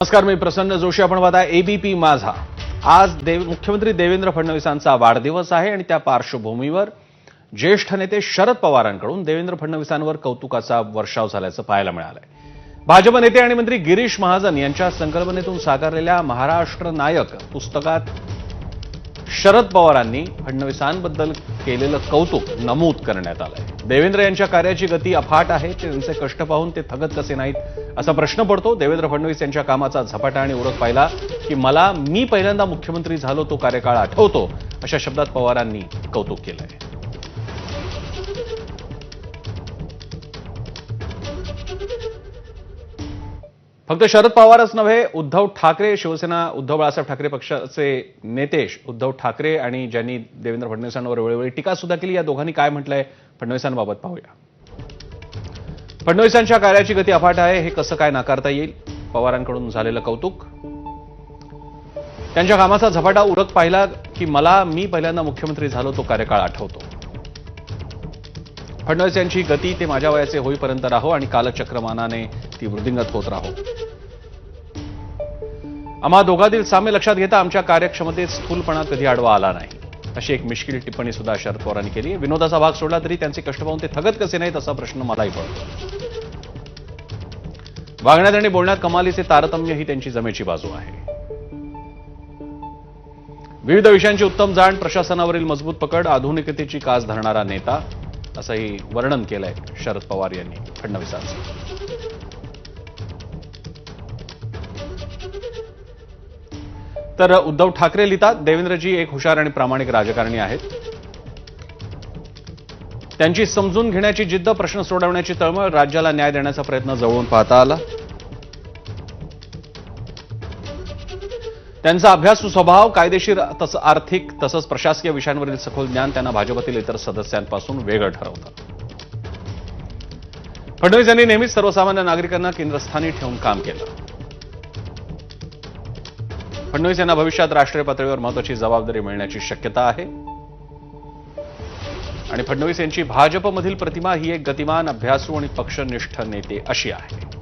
नमस्कार मी प्रसन्न जोशी. आपण पाहता एबीपी माझा. आज देव मुख्यमंत्री देवेंद्र फडणवीसांचा वाढदिवस आहे आणि त्या पार्श्वभूमीवर ज्येष्ठ नेते शरद पवारांकडून देवेंद्र फडणवीसांवर कौतुकाचा वर्षाव झाल्याचं पाहायला मिळालंय. भाजप नेते आणि मंत्री गिरीश महाजन यांच्या संकल्पनेतून साकारलेल्या महाराष्ट्र नायक पुस्तकात शरद पवारांनी फडणवीसांबद्दल केलेलं कौतुक नमूद करण्यात आलंय. देवेंद्र यांच्या कार्याची गती अफाट आहे त्यांचे कष्ट पाहून ते थगत कसे नाहीत? असा प्रश्न पडतो. देवेंद्र फडणवीस यांच्या कामाचा झपाटा आणि ओळख पाहिला की मला मी पहिल्यांदा मुख्यमंत्री झालो तो कार्यकाळ आठवतो. अशा शब्दात पवारांनी कौतुक केलंय. फक्त शरद पवारच नव्हे उद्धव ठाकरे शिवसेना उद्धव बाळासाहेब ठाकरे पक्षाचे नेते उद्धव ठाकरे आणि ज्यांनी देवेंद्र फडणवीसांवर वेळोवेळी टीका सुद्धा केली या दोघांनी काय म्हटलंय फडणवीसांबाबत पाहूया. फडणवीसांच्या कार्याची गती अफाट आहे हे कसं काय नाकारता येईल? पवारांकडून झालेलं कौतुक. त्यांच्या कामाचा झपाटा उरक पाहिला की मला मी पहिल्यांदा मुख्यमंत्री झालो तो कार्यकाळ आठवतो. फडणवीस यांची गती ते माझ्या वयाचे होईपर्यंत राहो आणि कालचक्रमानाने ती वृद्धिंगत होत राहो. आम्हा दोघांतील साम्य लक्षात घेता आमच्या कार्यक्षमतेत स्थूलपणा कधी आडवा आला नाही. अशी एक मिश्किल टिप्पणी सुद्धा शरद पवारांनी केली. विनोदाचा भाग सोडला तरी त्यांचे कष्ट पाहून ते थगत कसे नाहीत असा प्रश्न मलाही पडतो. वागण्यात आणि बोलण्यात कमालीचे तारतम्य ही त्यांची जमेची बाजू आहे. विविध विषयांची उत्तम जाण प्रशासनावरील मजबूत पकड आधुनिकतेची कास धरणारा नेता असंही वर्णन केलंय शरद पवार यांनी फडणवीसांचं. तर उद्धव ठाकरे लिहितात देवेंद्रजी एक हुशार आणि प्रामाणिक राजकारणी आहेत. त्यांची समजून घेण्याची जिद्द प्रश्न सोडवण्याची तळमळ राज्याला न्याय देण्याचा प्रयत्न जवळून पाहता आला. त्यांचा अभ्यासू स्वभाव कायदेशीर तसं आर्थिक तसंच प्रशासकीय विषयांवरील सखोल ज्ञान त्यांना भाजपतील इतर सदस्यांपासून वेगळं ठरवतं. फडणवीस यांनी नेहमीच सर्वसामान्य नागरिकांना केंद्रस्थानी ठेवून काम केलं. फडणवीस यांना भविष्यात राष्ट्रीय पातळीवर महत्वाची जबाबदारी मिळण्याची शक्यता आहे. आणि फडणवीस यांची भाजपमधील प्रतिमा ही एक गतिमान अभ्यासू आणि पक्षनिष्ठ नेते अशी आहे.